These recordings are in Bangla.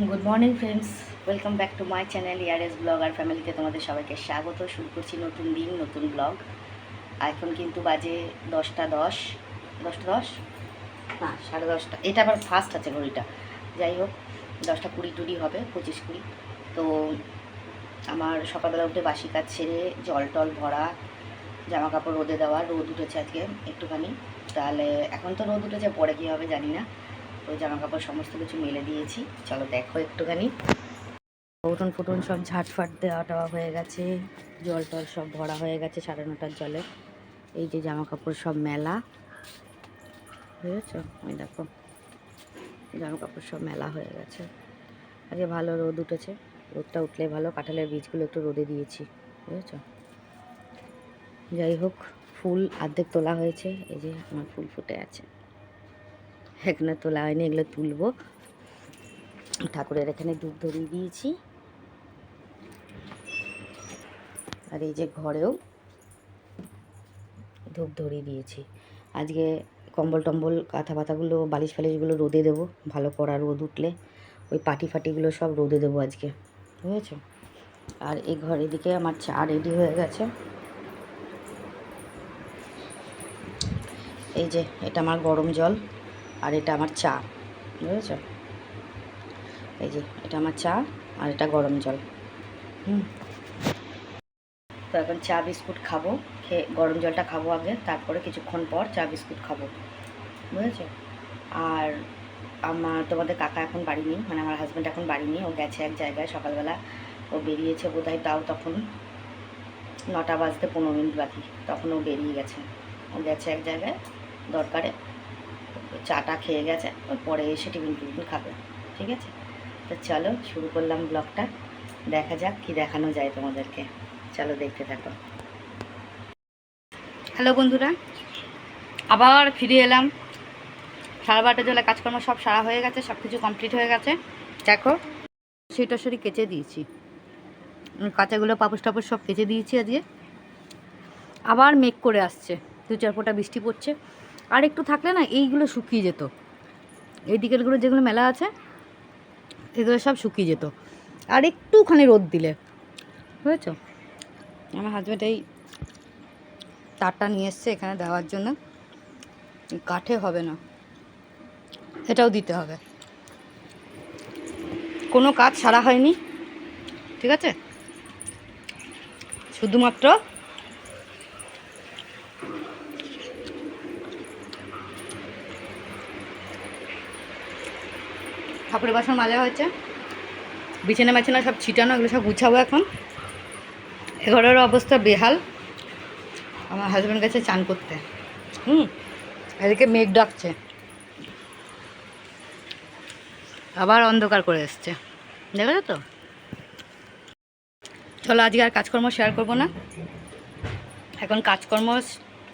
Good morning friends welcome back to my channel ইয়ারএস blog আর ফ্যামিলিতে তোমাদের সবাইকে স্বাগত। শুরু করছি নতুন দিন, নতুন ব্লগ এখন কিন্তু বাজে দশটা দশ। দশটা দশ? না, সাড়ে দশটা। এটা আবার ফার্স্ট আছে ঘড়িটা। যাই হোক, দশটা কুড়ি টুড়ি হবে, পঁচিশ কুড়ি। তো আমার সকালবেলা উঠে বাসি কাজ ছেড়ে জল টল ভরা জামা কাপড় রোদে দেওয়া, রোদ উঠেছে আজকে একটুখানি। তাহলে এখন তো রোদ উঠেছে, পরে কী হবে জানি না। তো জামা কাপড় সমস্ত কিছু মেলে দিয়েছি। চলো দেখো একটুখানি। উঠোন ফুটন সব ঝাটফাট দেওয়া টাওয়া হয়ে গেছে। জল টল সব ভরা হয়ে গেছে সাড়ে নটার জলে। এই যে জামা কাপড় সব মেলা। বুঝেছ? ওই দেখো। জামা কাপড় সব মেলা হয়ে গেছে। আজকে ভালো রোদ উঠেছে। রোদটা উঠলে ভালো। কাঁঠালের বীজগুলো একটু রোদে দিয়েছি। বুঝেছ? যাই হোক, ফুল অর্ধেক তোলা হয়েছে। এই যে আমার ফুল ফুটে আছে। এখানে তোলা হয়নি, এগুলো তুলবো। ঠাকুরের এখানে ধূপ ধরিয়ে দিয়েছি। আর এই যে ঘরেও ধূপ ধরিয়ে দিয়েছি। আজকে কম্বল টম্বল, কাঁথা পাতাগুলো, বালিশ ফালিশগুলো রোদে দেবো, ভালো করা রোদ উঠলে। ওই পাটি ফাটিগুলো সব রোদে দেবো আজকে, বুঝেছ? আর এই ঘরের দিকে আমার চা রেডি হয়ে গেছে। এই যে, এটা আমার গরম জল। আর এটা আমার চা, বুঝেছ? এই যে, এটা আমার চা আর এটা গরম জল। হুম। তো এখন চা বিস্কুট খাব, খেয়ে গরম জলটা খাব আগে, তারপরে কিছুক্ষণ পর চা বিস্কুট খাব, বুঝেছ? আর আমার, তোমাদের কাকা এখন বাড়ি নেই মানে আমার হাজব্যান্ড এখন বাড়ি নেই, ও গেছে এক জায়গায় সকালবেলা, ও বেরিয়েছে বোধহয় তাও তখন নটা বাজতে পনেরো মিনিট বাকি, তখন ও বেরিয়ে গেছে। ও গেছে এক জায়গায় দরকারে চাটা খেয়ে গেছে ওর পরে এসে টিফিন টিফিন খাবে, ঠিক আছে? তো চলো, শুরু করলাম ব্লগটা। দেখা যাক কি দেখানো যায় তোমাদেরকে। চলো, দেখতে থাকো। হ্যালো বন্ধুরা, আবার ফিরে এলাম। সাড়ে বারোটা জলে কাজকর্ম সব সারা হয়ে গেছে সব কিছু কমপ্লিট হয়ে গেছে। দেখো সেটা সরি কেচে দিয়েছি। কাঁচাগুলো, পাপোশ টাপোশ সব কেচে দিয়েছি আজকে। আবার মেঘ করে আসছে, দু চার ফোঁটা বৃষ্টি পড়ছে। আর একটু থাকলে না এইগুলো শুকিয়ে যেত। এই দিকেরগুলো যেগুলো মেলা আছে, এগুলো সব শুকিয়ে যেত। আর একটুখানি রোদ দিলে, বুঝেছ? আমার হাজব্যান্ড এই তারটা নিয়ে এসছে এখানে দেওয়ার জন্য। কাঠে হবে না, এটাও দিতে হবে। কোনো কাজ সারা হয়নি, ঠিক আছে? শুধুমাত্র ঠাকুরের বাসন মাজা হয়েছে। বিছানা মাছানা সব ছিটানো, এগুলো সব গুছাবো এখন। এ ঘরের অবস্থা বেহাল। আমার হাজব্যান্ড গেছে চান করতে। হুম, এদিকে মেঘ ডাকছে। আবার অন্ধকার করে এসছে। দেখেছ তো? চলো আজকে আর কাজকর্ম শেয়ার করব না। এখন কাজকর্ম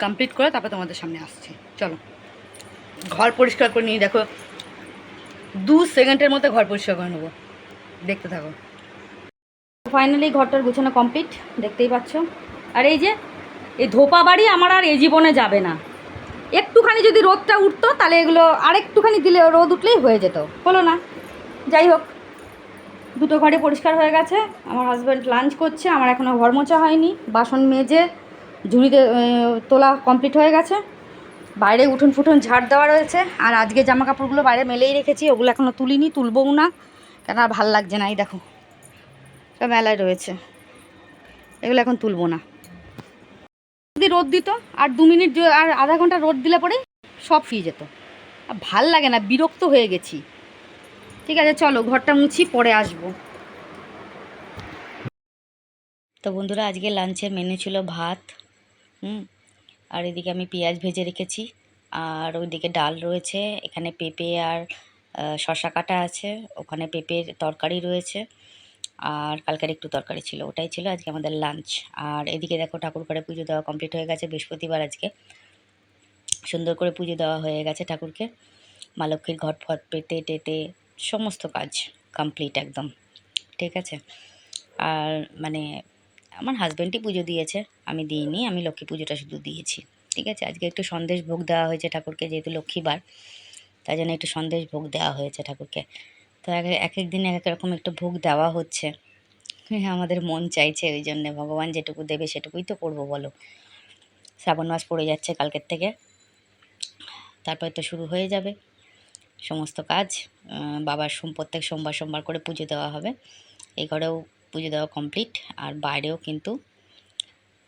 কমপ্লিট করে তারপর তোমাদের সামনে আসছি। চলো। ঘর পরিষ্কার করে নিয়ে দেখো দু সেকেন্ডের মধ্যে ঘর পরিষ্কার করে নেব। দেখতে থাকো। ফাইনালি ঘরটার গুছানো কমপ্লিট দেখতেই পাচ্ছ। আর এই যে, এই ধোপা বাড়ি আমার আর এই জীবনে যাবে না। একটুখানি যদি রোদটা উঠতো, তাহলে এগুলো আর একটুখানি দিলে রোদ উঠলেই হয়ে যেত। হলো না। যাই হোক, দুটো ঘরে পরিষ্কার হয়ে গেছে। আমার হাজব্যান্ড লাঞ্চ করছে, আমার এখনও ঘর মোছা হয়নি। বাসন মেজে, ঝুড়িতে তোলা কমপ্লিট হয়ে গেছে। বাইরে উঠোন ফুটুন ঝাড় দেওয়া রয়েছে। আর আজকে জামা কাপড়গুলো বাইরে মেলেই রেখেছি, ওগুলো এখনও তুলিনি, তুলবও না। কেন আর ভালো লাগছে না, এই দেখো। সব মেলায় রয়েছে। এগুলো এখন তুলবো না। যদি রোদ দিত, আর দু মিনিট আর আধা ঘণ্টা রোদ দিলে পরে সব ফিরে যেত। আর ভালো লাগে না, বিরক্ত হয়ে গেছি। ঠিক আছে, চলো ঘরটা মুছি, পরে আসব। তো বন্ধুরা, আজকে লাঞ্চের মেনু ছিল ভাত, হুম? আর এদিকে আমি পেঁয়াজ ভেজে রেখেছি। আর ওইদিকে ডাল রয়েছে, এখানে পেঁপে আর শসা কাটা আছে, ওখানে পেঁপের তরকারি রয়েছে। আর কালকের একটু তরকারি ছিল, ওটাই ছিল আজকে আমাদের লাঞ্চ আর এদিকে দেখো ঠাকুর ঘরে পুজো দেওয়া কমপ্লিট হয়ে গেছে, বৃহস্পতিবার আজকে। সুন্দর করে পুজো দেওয়া হয়ে গেছে ঠাকুরকে। মা লক্ষ্মীর ঘট ফট পেতে টেতে সমস্ত কাজ কমপ্লিট একদম, ঠিক আছে? আর মানে আমার হাজব্যান্ডই পুজো দিয়েছে আমি দিইনি আমি লক্ষ্মী পুজোটা শুধু দিয়েছি। ঠিক আছে আজকে একটু সন্দেশ ভোগ দেওয়া হয়েছে ঠাকুরকে যেহেতু লক্ষ্মীবার তাই জন্য একটু সন্দেশ ভোগ দেওয়া হয়েছে ঠাকুরকে। তো এক এক দিন এক এক রকম একটু ভোগ দেওয়া হচ্ছে। হ্যাঁ, আমাদের মন চাইছে ওই জন্যে ভগবান যেটুকু দেবে সেটুকুই তো করব বলো। শ্রাবণ মাস পড়ে যাচ্ছে কালকের থেকে তারপর তো শুরু হয়ে যাবে। সমস্ত কাজ বাবার সোম প্রত্যেক সোমবার সোমবার করে পুজো দেওয়া হবে। এই ঘরেও পুজো দেওয়া কমপ্লিট আর বাইরেও কিন্তু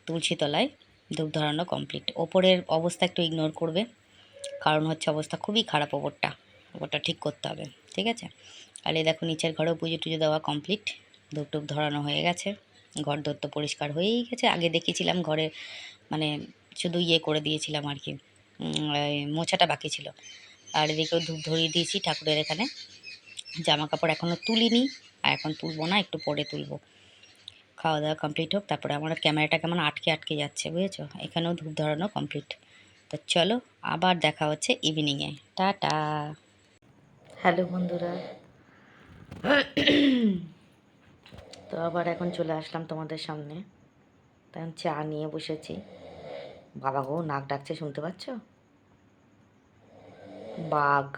তুলসী তলায় ধূপ ধরানো কমপ্লিট ওপরের অবস্থা একটু ইগনোর করবে, কারণ হচ্ছে অবস্থা খুবই খারাপ ওপরটা। ওপরটা ঠিক করতে হবে, ঠিক আছে? আর দেখো নিচের ঘরেও পুজো টুজো দেওয়া কমপ্লিট ধূপ টুপ ধরানো হয়ে গেছে। ঘর দর তো পরিষ্কার হয়েই গেছে। আগে দেখেছিলাম ঘরে মানে শুধু ইয়ে করে দিয়েছিলাম আর কি মোছাটা বাকি ছিল। আর এদিকেও ধূপ ধরিয়ে দিয়েছি ঠাকুরের এখানে। জামা কাপড় এখনও তুলিনি। আর এখন তুলবো না, একটু পরে তুলবো। খাওয়া দাওয়া কমপ্লিট হোক, তারপরে আমার ক্যামেরাটা কেমন আটকে আটকে যাচ্ছে, বুঝেছ? এখানেও ধূপ ধরানো কমপ্লিট তো চলো, আবার দেখা হচ্ছে ইভিনিংয়ে টাটা। হ্যালো বন্ধুরা। তো আবার এখন চলে আসলাম তোমাদের সামনে। তখন চা নিয়ে বসেছি। বাবা গো, নাক ডাকছে, শুনতে পাচ্ছ? বাঘ।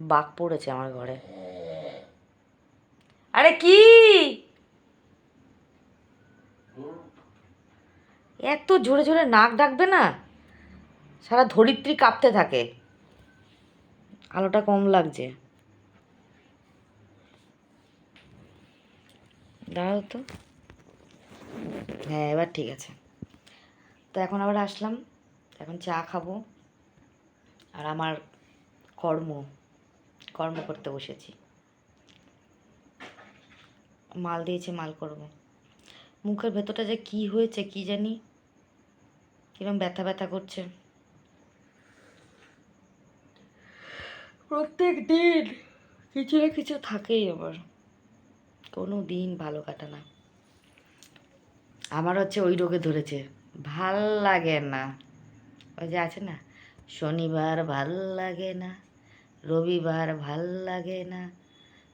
বাঘ পড়েছে আমার ঘরে। আরে কি? এত জোরে জোরে নাক ডাকবে না? সারা ধরিত্রী কাঁপতে থাকে। আলোটা কম লাগছে। দাঁড়াও তো। হ্যাঁ এবার ঠিক আছে। তো এখন আবার আসলাম। এখন চা খাব। আর আমার কর্ম কর্ম করতে বসেছি। মাল দিয়েছে, মাল করব। মুখের ভেতরটা যে কি হয়েছে, কি জানি? কিরম ব্যথা ব্যথা করছে। প্রত্যেক দিন কিছু না কিছু থাকেই আবার। কোনো দিন ভালো কাটে না। আমার হচ্ছে ওই রোগে ধরেছে। ভালো লাগে না। ওই যে আছে না, শনিবার ভালো লাগে না, রবিবার ভালো লাগে না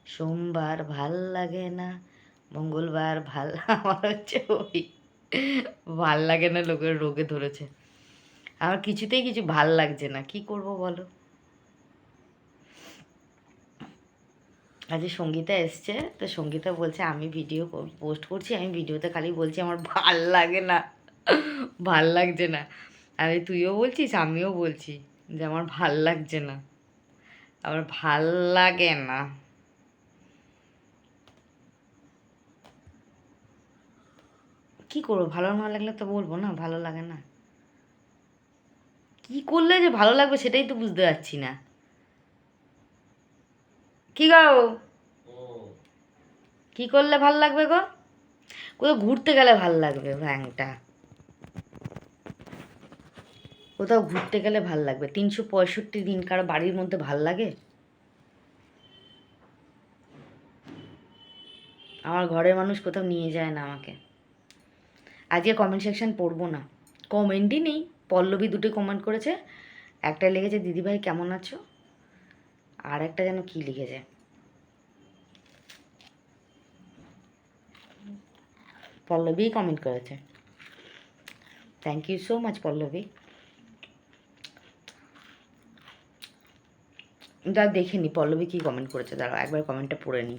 সোমবার ভালো লাগে না, মঙ্গলবার ভালো, আমার হচ্ছে ওই ভালো লাগে না লোকের রোগে ধরেছে। আমার কিছুতেই কিছু ভালো লাগছে না, কি করব বলো? আজকে সঙ্গীতা এসছে, তো সঙ্গীতা বলছে, আমি ভিডিও পোস্ট করছি, আমি ভিডিওতে খালি বলছি আমার ভালো লাগে না, ভালো লাগছে না। আরে তুইও বলছিস, আমিও বলছি যে আমার ভালো লাগছে না। আমার ভালো লাগে না। কি করব? ভালো না লাগলে তো বলব না, ভালো লাগে না। কি করলে যে ভালো লাগবে সেটাই তো বুঝতে পারছি না। কি গো? কি করলে ভালো লাগবে গো? কোথাও ঘুরতে গেলে ভালো লাগবে ভ্যাংটা কোথাও ঘুরতে গেলে ভালো লাগবে। তিনশো পঁয়ষট্টি দিন কারও বাড়ির মধ্যে ভালো লাগে? আমার ঘরের মানুষ কোথাও নিয়ে যায় না আমাকে। আজকে কমেন্ট সেকশন পড়ব না। কমেন্টই নেই। পল্লবী দুটো কমেন্ট করেছে। একটা লিখেছে, দিদিভাই কেমন আছো? আর একটা যেন কি লিখেছে। পল্লবী কমেন্ট করেছে। Thank you so much Pallavi. দা দেখে নি, পল্লবী কি কমেন্ট করেছে? দাঁড়াও, একবার কমেন্টটা পড়ে নি।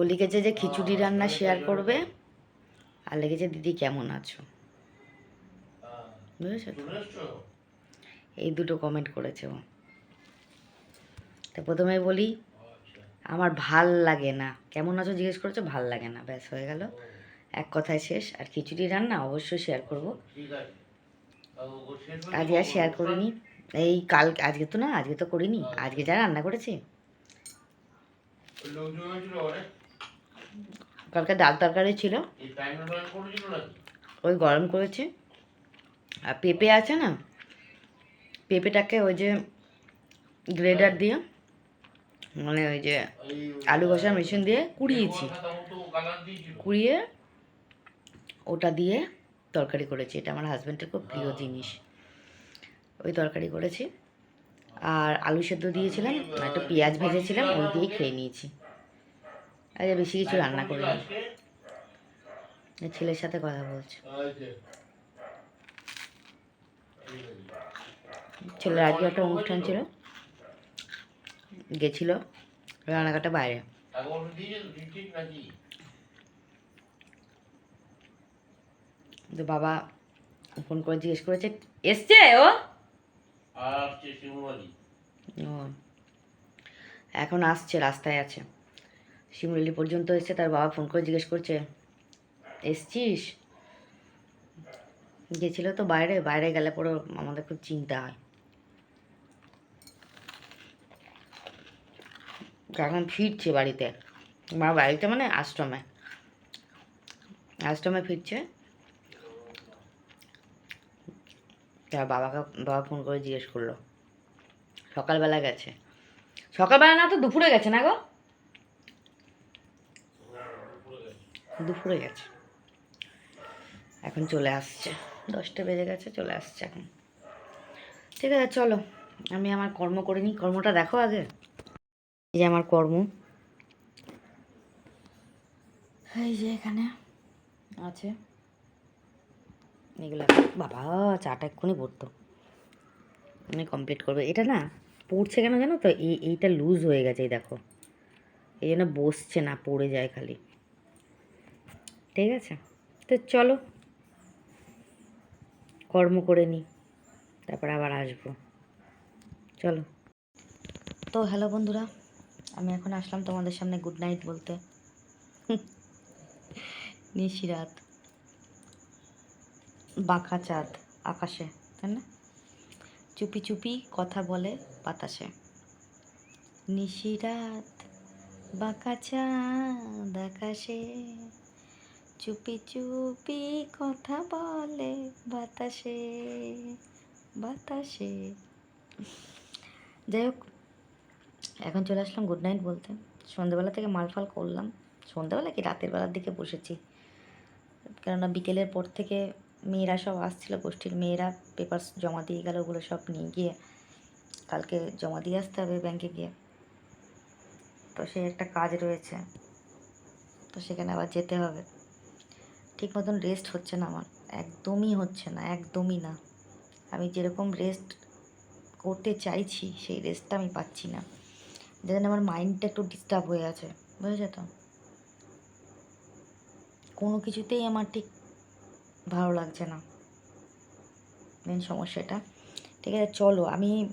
ও লিখেছে যে খিচুড়ি রান্না শেয়ার করবে। আর লিখেছে দিদি কেমন আছো? বুঝেছ তো? এই দুটো কমেন্ট করেছে ও। তো প্রথমে বলি আমার ভালো লাগে না। কেমন আছো? জিজ্ঞেস করেছ ভালো লাগে না। ব্যাস হয়ে গেল। এক কথায় শেষ। আর খিচুড়ি রান্না অবশ্যই শেয়ার করব। আজকে আর শেয়ার করিনি। এই কাল আজকে তো না আজকে তো করিনি। আজকে যা রান্না করেছি। কালকে ডাল তরকারি ছিল। ওই গরম করেছি। আর পেঁপে আছে না? পেঁপেটাকে ওই যে গ্রেডার দিয়ে মানে ওই যে আলু ঘষার মেশিন দিয়ে কুড়িয়েছি। কুড়িয়ে ওটা দিয়ে তরকারি করেছি। এটা আমার হাজব্যান্ডের খুব প্রিয় জিনিস। ওই তরকারি করেছি। আর আলু সেদ্ধ দিয়েছিলাম আর একটু পেঁয়াজ ভেজেছিলাম ওই দিয়ে খেয়ে নিয়েছি। আজ বেশি কিছু রান্না করিনি ছেলের সাথে কথা বলছি। ছেলের আজকে একটা অনুষ্ঠান ছিল। গেছিল রানাঘাটে বাইরে। তো বাবা ফোন করে জিজ্ঞেস করেছে এসছে ও? ও। এখন আসছে রাস্তায় আছে। শিমুলি পর্যন্ত এসছে তার বাবা ফোন করে জিজ্ঞেস করছে, এসছিস? গেছিল তো বাইরে বাইরে গেলে পরে আমাদের খুব চিন্তা হয়। এখন ফিরছে বাড়িতে। মা বাড়িতে মানে আশ্রমে। আশ্রমে ফিরছে। তার বাবাকে, বাবা ফোন করে জিজ্ঞেস করল। সকালবেলা গেছে। সকালবেলা না তো দুপুরে গেছে না গো? দুপুরে গেছে। এখন চলে আসছে। দশটা বেজে গেছে, চলে আসছে এখন। ঠিক আছে, চলো। আমি আমার কর্ম করে নিই। কর্মটা দেখো আগে। এই যে আমার কর্ম। এই যে এখানে আছে। এগুলো। বাবা, চাটা এক্ষুনি পড়তো আমি কমপ্লিট করব। এটা না পড়ছে কেন জানো তো? এই, এইটা লুজ হয়ে গেছে, এই দেখো। এই জন্য বসছে না, পড়ে যায় খালি। ঠিক আছে? তো চলো। কর্ম করে নিই তারপর আবার আসব। চলো। তো হ্যালো বন্ধুরা, আমি এখন আসলাম তোমাদের সামনে গুড নাইট বলতে। নিশিরাত বাঁকা চাঁদ আকাশে, তাই না? চুপি চুপি কথা বলে বাতাসে। নিশিরাত বাঁকা চাঁদ আকাশে। চুপি চুপি কথা বলে বাতাসে বাতাসে। যাই হোক, এখন চলে আসলাম গুড নাইট বলতে। সন্ধ্যেবেলা থেকে মালফাল করলাম। সন্ধ্যেবেলা কি রাতের বেলার দিকে বসেছি? কেননা বিকেলের পর থেকে মেয়েরা সব আসছিল, গোষ্ঠীর মেয়েরা পেপার জমা দিয়ে গেল, ওগুলো সব নিয়ে গিয়ে কালকে জমা দিয়ে আসতে হবে ব্যাংকে গিয়ে। তো সে একটা কাজ রয়েছে, তো সেখানে আবার যেতে হবে। ঠিক মতন রেস্ট হচ্ছে না আমার। একদমই হচ্ছে না, একদমই না। আমি যেরকম রেস্ট করতে চাইছি, সেই রেস্টটা আমি পাচ্ছি না। যেখানে আমার মাইন্ডটা একটু ডিস্টার্ব হয়ে আছে, বুঝেছ তো? কোনো কিছুতেই আমার ঠিক ভালো লাগছে না। মেন সমস্যাটা। ঠিক আছে, চলো আমি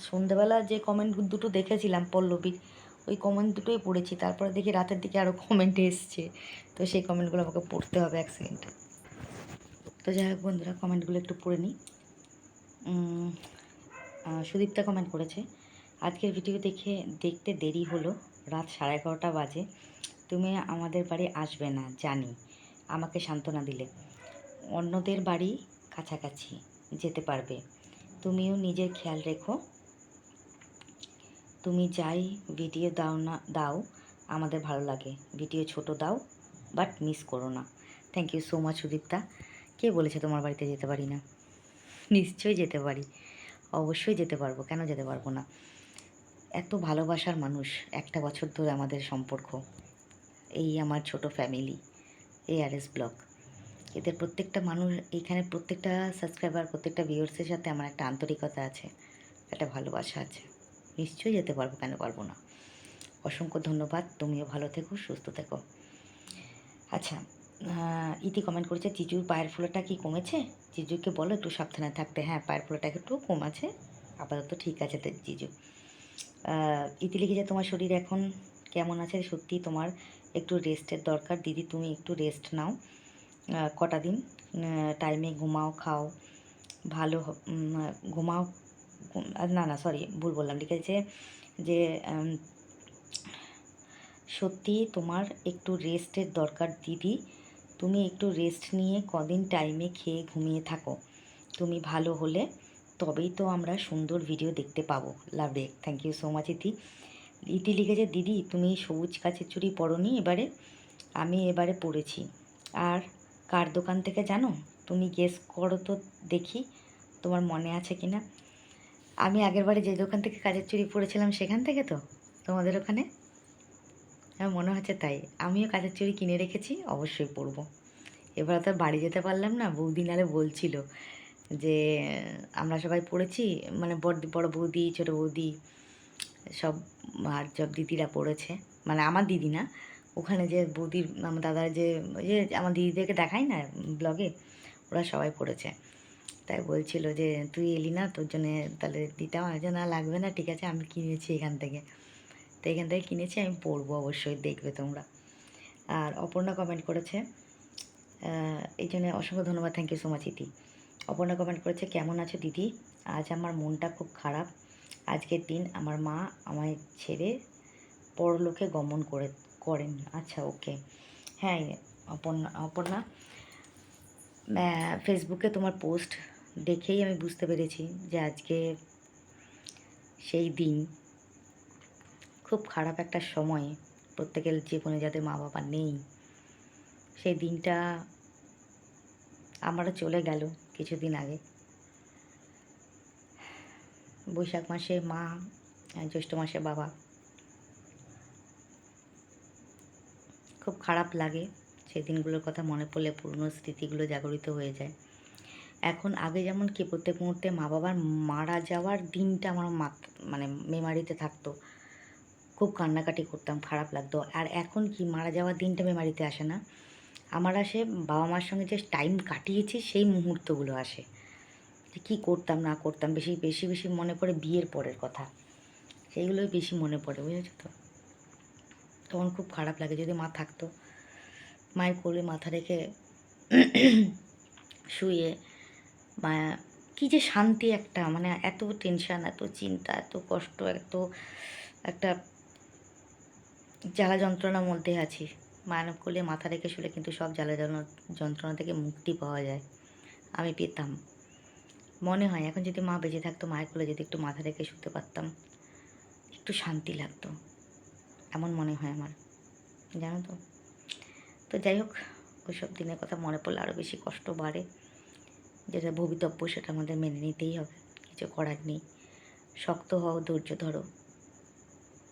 সন্ধেবেলা যে কমেন্ট দুটো দেখেছিলাম পল্লবীর ওই কমেন্ট দুটোই পড়েছি। তারপরে দেখি রাতের দিকে আরও কমেন্ট এসছে। তো সেই কমেন্টগুলো আমাকে পড়তে হবে এক সেকেন্ড তো যাই হোক বন্ধুরা কমেন্টগুলো একটু পড়ে নিই। সুদীপ্তা কমেন্ট করেছে, আজকের ভিডিও দেখে, দেখতে দেরি হলো, রাত সাড়ে এগারোটা বাজে। তুমি আমাদের বাড়ি আসবে না, জানি। আমাকে সান্ত্বনা দিলে। অন্যদের বাড়ি কাছাকাছি যেতে পারবে। তুমিও নিজের খেয়াল রেখো। তুমি যাই ভিডিও দাও না, দাও, আমাদের ভালো লাগে। ভিডিও ছোট দাও বাট মিস করো না। Thank you so much Sudipta. কে বলেছে তোমার বাড়িতে যেতে পারি না? নিশ্চয়ই যেতে পারি। অবশ্যই যেতে পারব। কেন যেতে পারব না? এত ভালোবাসার মানুষ, একটা বছর ধরে আমাদের সম্পর্ক। এই আমার ছোট ফ্যামিলি এই আর এস ব্লক এদের প্রত্যেকটা মানুষ এইখানে প্রত্যেকটা সাবস্ক্রাইবার প্রত্যেকটা ভিউয়ার্সের সাথে আমার একটা আন্তরিকতা আছে, একটা ভালোবাসা আছে। নিশ্চয়ই যেতে পারব কেন পারব না। অসংখ্য ধন্যবাদ, তুমিও ভালো থেকো, সুস্থ থেকো। আচ্ছা ইতি কমেন্ট করেছে, জিজুর পায়ের ফুলাটা কি কমেছে? জিজুকে বলো, একটু সাবধানে থাকতে। হ্যাঁ পায়ের ফুলাটা একটু কমেছে, আপাতত ঠিক আছে জিজু। ইতি লিখেছে, তোমার শরীর এখন কেমন আছে? সত্যি তোমার একটু রেস্টের দরকার। দিদি, তুমি একটু রেস্ট নাও। কটা দিন? টাইমে ঘুমাও, খাও। ভালো ঘুমাও না না সরি ভুল বললাম লিখেছে যে সত্যি তোমার একটু রেস্টের দরকার, দিদি। তুমি একটু রেস্ট নিয়ে কদিন টাইমে খেয়ে ঘুমিয়ে থাকো। তুমি ভালো হলে তবেই তো আমরা সুন্দর ভিডিও দেখতে পাবো। লাভ রে thank you so much Iti. Iti লিখেছে দিদি, তুমি সবুজ কাছের চুড়ি পরনি এবারে? আমি এবারে পড়েছি আর কার দোকান থেকে জানো? তুমি গেস করো তো দেখি, তোমার মনে আছে কি না আমি আগের বারে যে দোকান থেকে কাজের চুড়ি পরেছিলাম সেখান থেকে তো? তোমাদের ওখানে? আমার মনে হচ্ছে তাই। আমিও কাজের চুড়ি কিনে রেখেছি, অবশ্যই পরবো। এবার তো বাড়ি যেতে পারলাম না, বৌদি নালে বলছিল যে, আমরা সবাই পড়েছি মানে বড় বড় বৌদি, ছোটো বৌদি, সব আর সব দিদিরা পড়েছে। মানে আমার দিদি না, ওখানে যে বৌদির, আমার দাদার যে, ওই যে আমার দিদিদেরকে দেখাই না ব্লগে ওরা সবাই পড়েছে। তাই বলছিল যে তুই এলি না তোর জন্য তাহলে দিতাম আমি বলছি, না লাগবে না ঠিক আছে আমি কিনেছি এখান থেকে। তো এখান থেকে কিনেছি আমি পড়ব অবশ্যই দেখবে তোমরা। আর অপর্ণা কমেন্ট করেছে এই জন্য অসংখ্য ধন্যবাদ থ্যাংক ইউ সো মাচ ইতি। অপর্ণা কমেন্ট করেছে কেমন আছো দিদি? আজ আমার মনটা খুব খারাপ। আজকের দিন আমার মা আমায় ছেড়ে পরলোকে গমন করে করেন। আচ্ছা ওকে হ্যাঁ অপর্ণা অপর্ণা ফেসবুকে তোমার পোস্ট দেখেই আমি বুঝতে পেরেছি যে আজকে সেই দিন খুব খারাপ একটা সময় প্রত্যেকের জীবনে যাদের মা বাবা নেই, সেই দিনটা আমারও চলে গেল কিছুদিন আগে। বৈশাখ মাসে মা, জ্যৈষ্ঠ মাসে বাবা। খুব খারাপ লাগে, সেই দিনগুলোর কথা মনে পড়লে পুরনো স্মৃতিগুলো জাগরিত হয়ে যায়। এখন আগে যেমন কি প্রত্যেক মুহূর্তে মা বাবার মারা যাওয়ার দিনটা আমার মা মানে মেমারিতে থাকতো। খুব কান্নাকাটি করতাম, খারাপ লাগতো। আর এখন কি মারা যাওয়ার দিনটা মেমারিতে আসে না। আমার আসে বাবা মার সঙ্গে যে টাইম কাটিয়েছি সেই মুহূর্তগুলো আসে। যে কী করতাম, না করতাম, বেশি বেশি বেশি মনে পড়ে বিয়ের পরের কথা। সেইগুলোই বেশি মনে পড়ে, বুঝেছ তো? তখন খুব খারাপ লাগে যদি মা থাকতো। মায়ের কোলে মাথা রেখে শুয়ে মা, কী যে শান্তি একটা মানে এত টেনশান এত চিন্তা, এত কষ্ট, এত একটা জ্বালা যন্ত্রণার মধ্যে আছি। মায়ের কোলে মাথা রেখে শুলে কিন্তু সব জ্বালা জ্বালা যন্ত্রণা থেকে মুক্তি পাওয়া যায়। আমি পেতাম। মনে হয় এখন যদি মা বেঁচে থাকতো, মায়ের কোলে যদি একটু মাথা রেখে শুতে পারতাম, একটু শান্তি লাগতো। এমন মনে হয় আমার। জানো তো? তো যাই হোক, ওইসব দিনের কথা মনে পড়লে আরও বেশি কষ্ট বাড়ে। যেটা ভবিতব্য সেটা আমাদের মেনে নিতেই হবে। কিছু করার নেই। শক্ত হও, ধৈর্য ধরো।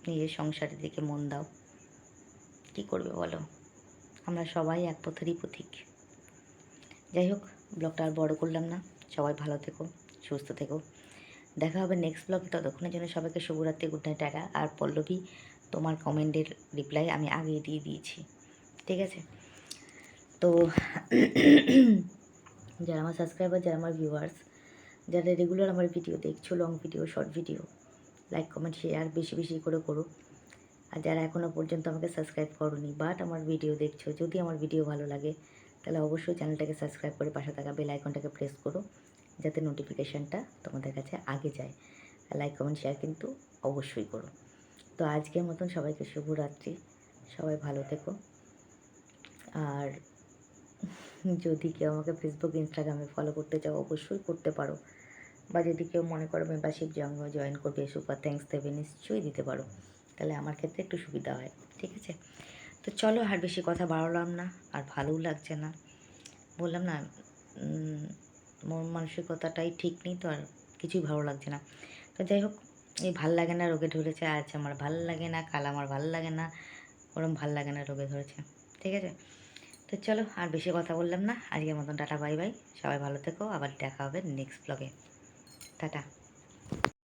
নিজের সংসারের দিকে মন দাও। কী করবে বলো? আমরা সবাই এক পথেরই পথিক যাই হোক, ব্লগটা আর বড় করলাম না। সবাই ভালো থেকো, সুস্থ থেকো। দেখা হবে নেক্সট ব্লগে ততক্ষণের জন্য সবাইকে শুভরাত্রি গুড নাইট টাটা। আর পল্লবী, তোমার কমেন্টের রিপ্লাই আমি আগেই দিয়ে দিয়েছি। ঠিক আছে? তো যারা আমার সাবস্ক্রাইবার যারা আমার ভিউয়ার্স যারা রেগুলার আমার ভিডিও দেখছ long video short video like comment share বেশি বেশি করে করো। আর যারা এখনও পর্যন্ত আমাকে সাবস্ক্রাইব করনি বাট আমার ভিডিও দেখছ, যদি আমার ভিডিও ভালো লাগে, তাহলে অবশ্যই চ্যানেলটাকে সাবস্ক্রাইব করে পাশে থাকা বেল আইকনটাকে প্রেস করো, যাতে নোটিফিকেশানটা তোমাদের কাছে আগে যায়। আর লাইক কমেন্ট শেয়ার কিন্তু অবশ্যই করো। তো আজকের মতন সবাইকে শুভরাত্রি। সবাই ভালো থেকো। আর যদি কেউ আমাকে ফেসবুক ইনস্টাগ্রামে ফলো করতে চাও, অবশ্যই করতে পারো। বা যদি কেউ মনে করো মেম্বারশিপ জয়েন করবে সুপার থ্যাঙ্কস দেবে, নিশ্চয়ই দিতে পারো। তাহলে আমার ক্ষেত্রে একটু সুবিধা হয়, ঠিক আছে? তো চলো আর বেশি কথা বাড়ালাম না, আর ভালোও লাগছে না। বললাম না মন মানসিকতাটাই ঠিক নেই তো, আর কিছুই ভালো লাগছে না। তো যাই হোক, এই ভালো লাগে না রোগে ধরেছে, আজ আমার ভালো লাগে না, কাল আমার ভালো লাগে না, ওরম ভালো লাগে না রোগে ধরেছে, ঠিক আছে? তো চলো আর বেশি কথা বললাম না। আজকের মতন টাটা, বাই বাই। সবাই ভালো থেকো। আবার দেখা হবে নেক্সট ব্লগে টাটা।